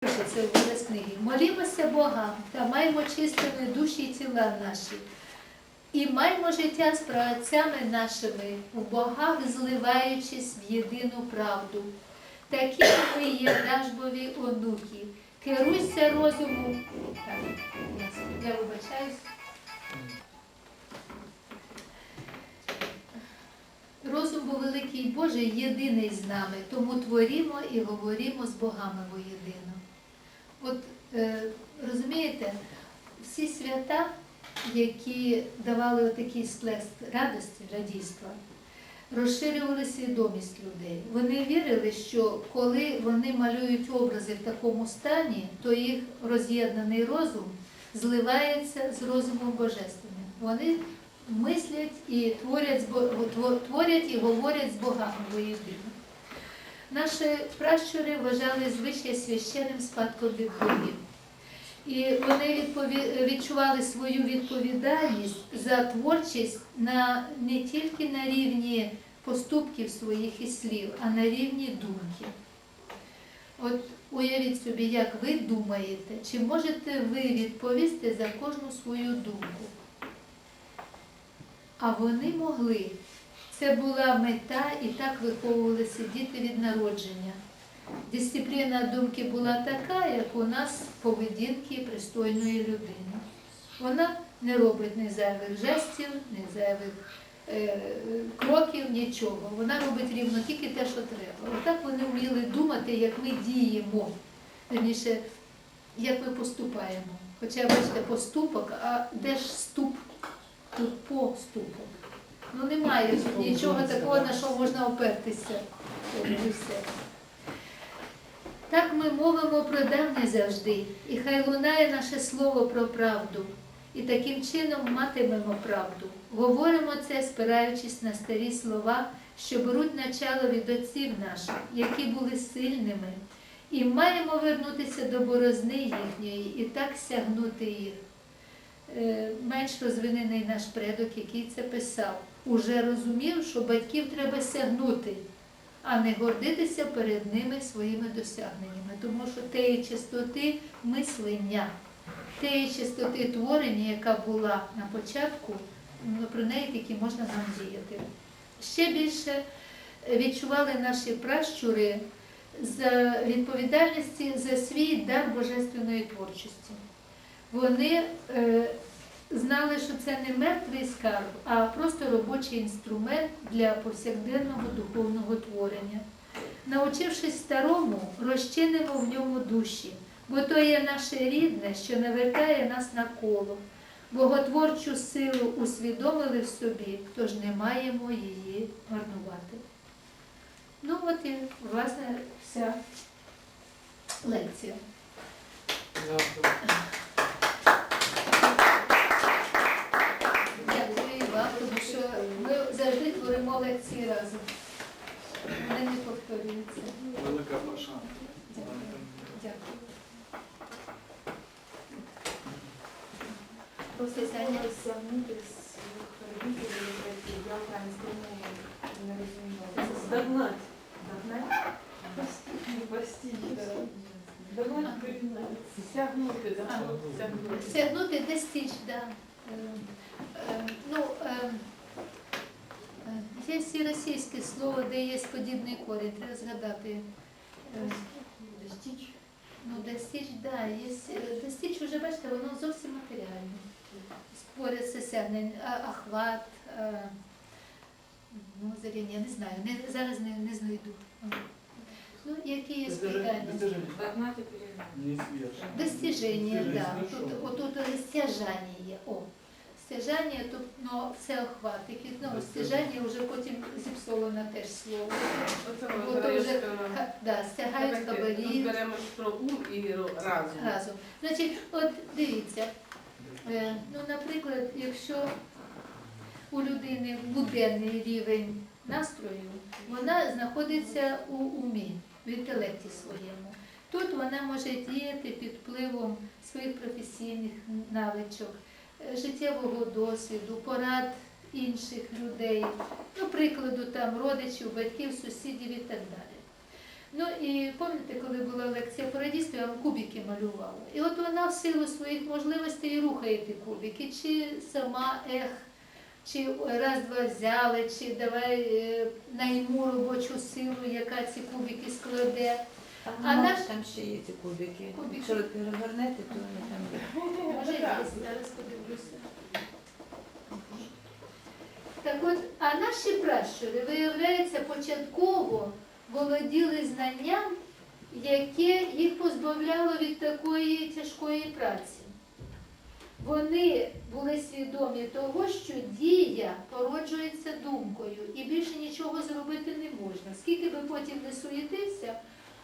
Це образ книги. Молімося Бога та маємо чистими душі і тіла наші. І маємо життя з праотцями нашими, в богах зливаючись в єдину правду. Такі ми є дажбові онуки. Керуйся розуму. Так, я вибачаюсь. Розум бо великий Божий єдиний з нами, тому творімо і говоримо з богами воєдино. Е, розумієте, всі свята, які давали такий сплеск радості, радійства, розширювали свідомість людей. Вони вірили, що коли вони малюють образи в такому стані, то їх роз'єднаний розум зливається з розумом божественним. Вони мислять і творять, творять і говорять з богами воєдино. Наші пращури вважали звичай священним спадком від богів. І вони відчували свою відповідальність за творчість на, не тільки на рівні поступків своїх і слів, а на рівні думки. От уявіть собі, як ви думаєте, чи можете ви відповісти за кожну свою думку? А вони могли. Це була мета і так виховувалися діти від народження. Дисципліна думки була така, як у нас поведінки пристойної людини. Вона не робить ні зайвих жестів, ні зайвих е, кроків, нічого. Вона робить рівно тільки те, що треба. Отак вони вміли думати, як ми діємо, верніше, як ми поступаємо. Хоча, бачите, поступок, а де ж ступ? Тут поступок. Ну немає нічого такого, на що можна опертися. Так ми мовимо про давнє завжди, і хай лунає наше слово про правду, і таким чином матимемо правду. Говоримо це, спираючись на старі слова, що беруть начало від отців наших, які були сильними, і маємо вернутися до борозни їхньої і так сягнути їх. Е, Менш розвинений наш предок, який це писав, уже розумів, що батьків треба сягнути а не гордитися перед ними своїми досягненнями, тому що тієї чистоти мислення, тієї чистоти творення, яка була на початку, ну, про неї тільки можна нам діяти. Ще більше відчували наші пращури за відповідальності за свій дар божественної творчості. Вони е, знали, що це не мертвий скарб, а просто робочий інструмент для повсякденного духовного творення. Навчившись старому, розчинимо в ньому душі, бо то є наше рідне, що навертає нас на коло. Боготворчу силу усвідомили в собі, тож не маємо її марнувати. Ну от і власне вся лекція. Дякую і вам, тому що ми завжди творимо разом. Вони не повторюються. Велика пошана. Дякую. Своїх родителів, я українською мовою не розумію. Здогнати. Догнати? Не постійно. Догнати, пригнати. Сягнути, да? А. Сягнути. Сягнути достичь, да. Е, е, Ну, е, е, є всі російське слово, де є подібний корінь, треба згадати. Е, Достичь. Ну, достичь, да, є, е, достичь вже, бачите, воно зовсім матеріальне. Спорять сосягнень, а- охват, е, ну, заріння, не знаю, не, зараз не, не знайду. Ну, які є питання? Неизвестно. Достижение, да. Тут, отут стяжання. О, стяжання, тут ну, все охватики. Ну, стяжання вже потім зіпсовано теж слово. Оце Бо то вже вже ха- да, стягають хабарі Беремо про ум і разум. разом. Значить, от дивіться, е, ну, наприклад, якщо у людини буденний рівень настрою, вона знаходиться у умі, в інтелекті своєму. Тут вона може діяти під впливом своїх професійних навичок, життєвого досвіду, порад інших людей, ну, прикладу там родичів, батьків, сусідів і так далі. Ну і пам'ятаєте, коли була лекція по радісту, я вам кубики малювала. І от вона в силу своїх можливостей рухає ті кубики, чи сама ех, чи раз-два взяли, чи давай е, найму робочу силу, яка ці кубики складе. Там, А наш- там ще є ці кубики. Кубики. Якщо ви перевернете, то вони там є. Може, є, зараз подивлюся. Так от, а наші пращури, виявляється, початково володіли знанням, яке їх позбавляло від такої тяжкої праці. Вони були свідомі того, що дія породжується думкою і більше нічого зробити не можна. Скільки би потім не суєтився,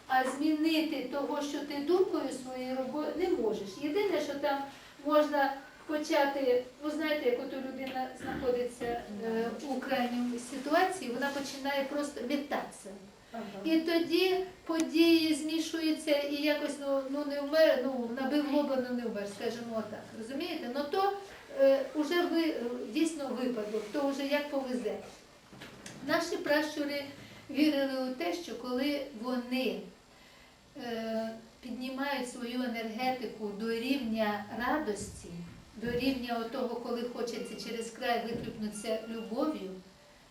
а змінити того, що ти думкою своєї роботи не можеш. Єдине, що там можна почати, ви знаєте, як от людина знаходиться е, у крайній ситуації, вона починає просто метатися. І тоді події змішуються і якось ну, ну не вмер, ну набив лоба, ну не вмер, скажімо отак. Розумієте? Ну то е, ви дійсно випадок, то вже як повезе. Наші пращури вірили у те, що коли вони піднімають свою енергетику до рівня радості, до рівня того, коли хочеться через край викликнутися любов'ю,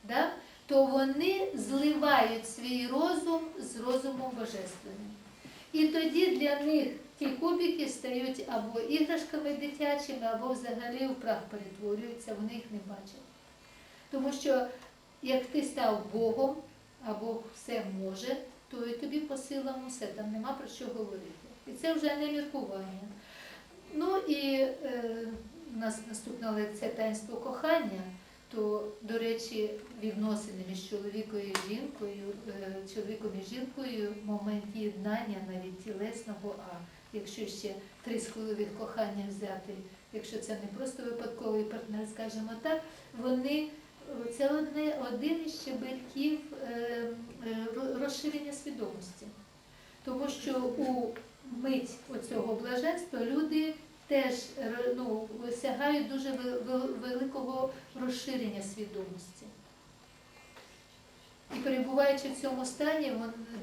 да, то вони зливають свій розум з розумом божественним. І тоді для них ті кубики стають або іграшками дитячими, або взагалі в прах перетворюються, вони їх не бачать. Тому що як ти став Богом, а Бог все може, то і тобі по силам усе, там нема про що говорити. І це вже не міркування. Ну і е, у нас наступна лекція таїнство кохання, то, до речі, відносини між чоловіком і жінкою, е, чоловіком і жінкою, момент єднання навіть тілесного, а якщо ще три схвиливих кохання взяти, якщо це не просто випадковий партнер, скажімо так, вони це одне, один із щебельків е, е, розширення свідомості. Тому що у мить оцього блаженства люди теж р- ну, сягають дуже вел- вел- великого розширення свідомості. І перебуваючи в цьому стані,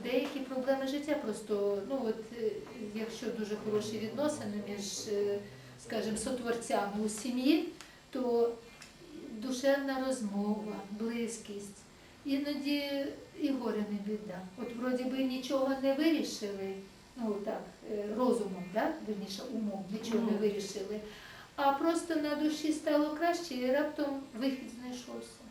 деякі проблеми життя просто, ну от е, якщо дуже хороші відносини між, е, скажімо, сотворцями у сім'ї, то душевна розмова, близькість. Іноді і горе не біда. От вроді би нічого не вирішили, ну так, е, розумом, да? верніше умом, нічого не вирішили, а просто на душі стало краще і раптом вихід знайшовся.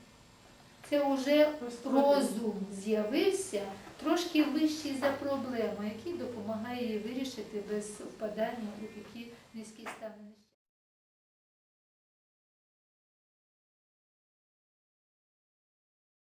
Це вже розум з'явився трошки вищий за проблему, який допомагає її вирішити без впадання у такі низькі стани.